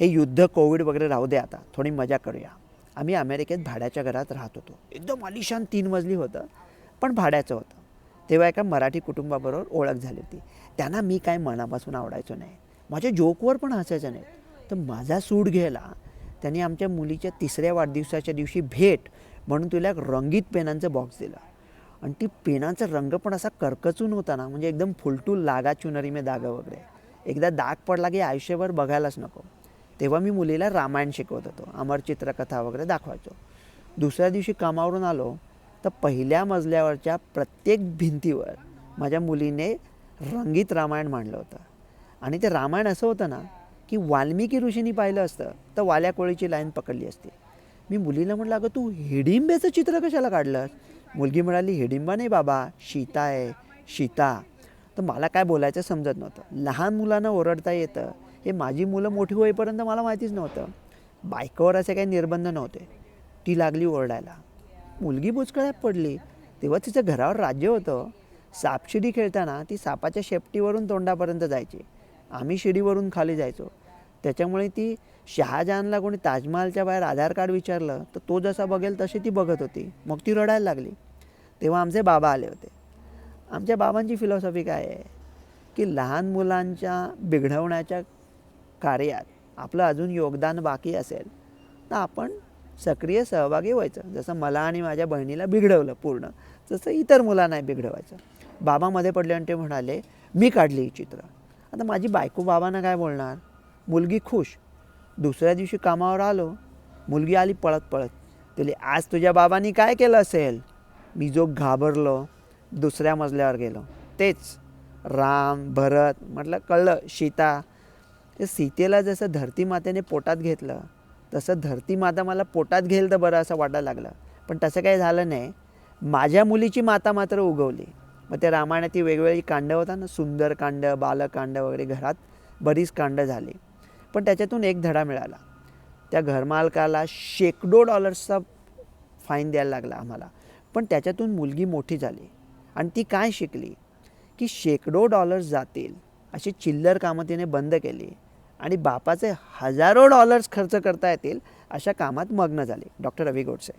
हे युद्ध कोविड वगैरे राहू दे आता. थोडी मजा करूया. आम्ही अमेरिकेत भाड्याच्या घरात राहत होतो. एकदम आलिशान तीन मजली होतं पण भाड्याचं होतं. तेव्हा एका मराठी कुटुंबाबरोबर ओळख झाली होती. त्यांना मी काय मनापासून आवडायचो नाही. माझ्या जोकवर पण हसायचं नाही. तर माझा सूट घ्यायला त्यांनी आमच्या मुलीच्या तिसऱ्या वाढदिवसाच्या दिवशी भेट म्हणून तिला एक रंगीत पेनांचं बॉक्स दिलं. आणि ती पेनांचा रंग पण असा करकचून होता ना म्हणजे एकदम फुलटू लागा चुनरी मे दागा वगैरे. एकदा दाग पडला की आयुष्यभर बघायलाच नको. तेव्हा मी मुलीला रामायण शिकवत होतो अमर चित्रकथा वगैरे दाखवायचो. दुसऱ्या दिवशी कामावरून आलो तर पहिल्या मजल्यावरच्या प्रत्येक भिंतीवर माझ्या मुलीने रंगीत रामायण मांडलं होतं. आणि ते रामायण असं होतं ना की वाल्मिकी ऋषींनी पाहिलं असतं तर वाल्या कोळीची लाईन पकडली असती. मी मुलीला म्हटलं अगं तू हिडिंब्याचं चित्र कशाला काढलंस? मुलगी म्हणाली हिडिंबा नाही बाबा सीता आहे सीता तर मला काय बोलायचं समजत नव्हतं. लहान मुलांना ओरडता येतं हे माझी मुलं मोठी होईपर्यंत मला माहितीच नव्हतं. बायकोवर असे काही निर्बंध नव्हते. ती लागली ओरडायला. मुलगी बुचकळ्यात पडली. तेव्हा तिचं घरावर राज्य होतं. सापशिडी खेळताना ती सापाच्या शेपटीवरून तोंडापर्यंत जायची. आम्ही शिडीवरून खाली जायचो. त्याच्यामुळे ती शहाजहानला कोणी ताजमहालच्या बाहेर आधार कार्ड विचारलं तर तो जसा बघेल तशी ती बघत होती. मग ती रडायला लागली. तेव्हा आमचे बाबा आले होते. आमच्या बाबांची फिलॉसॉफी काय आहे? की लहान मुलांच्या बिघडवण्याच्या कार्यात आपलं अजून योगदान बाकी असेल तर आपण सक्रिय सहभागी व्हायचं. जसं मला आणि माझ्या बहिणीला बिघडवलं पूर्ण तसं इतर मुलांना बिघडवायचं. बाबामध्ये पडले आणि ते म्हणाले मी काढली ही चित्र. आता माझी बायको बाबांना काय बोलणार? मुलगी खुश. दुसऱ्या दिवशी कामावर आलो. मुलगी आली पळत पळत. तुले आज तुझ्या बाबांनी काय केलं असेल? मी जो घाबरलो दुसऱ्या मजल्यावर गेलो. तेच राम भरत म्हटलं कळलं सीता ते सीतेला जसं धरती मातेने पोटात घेतलं तसं धरती माता मला पोटात घेईल तर बरं असं वाटायला लागलं. पण तसं काही झालं नाही. माझ्या मुलीची माता मात्र उगवली. मग त्या रामायणात ती वेगवेगळी कांडं होता ना सुंदर कांड बालकांड वगैरे घरात बरीच कांडं झाली. पण त्याच्यातून एक धडा मिळाला. त्या घरमालकाला शेकडो डॉलर्सचा फाईन द्यायला लागला आम्हाला. पण त्याच्यातून मुलगी मोठी झाली. आणि ती काय शिकली? की शेकडो डॉलर्स जातील अशी चिल्लर कामं तिने बंद केली. आणि बापाचे हजारो डॉलर्स खर्च करता येतील अशा कामात मग्न झाले. डॉक्टर रवी गोडसे.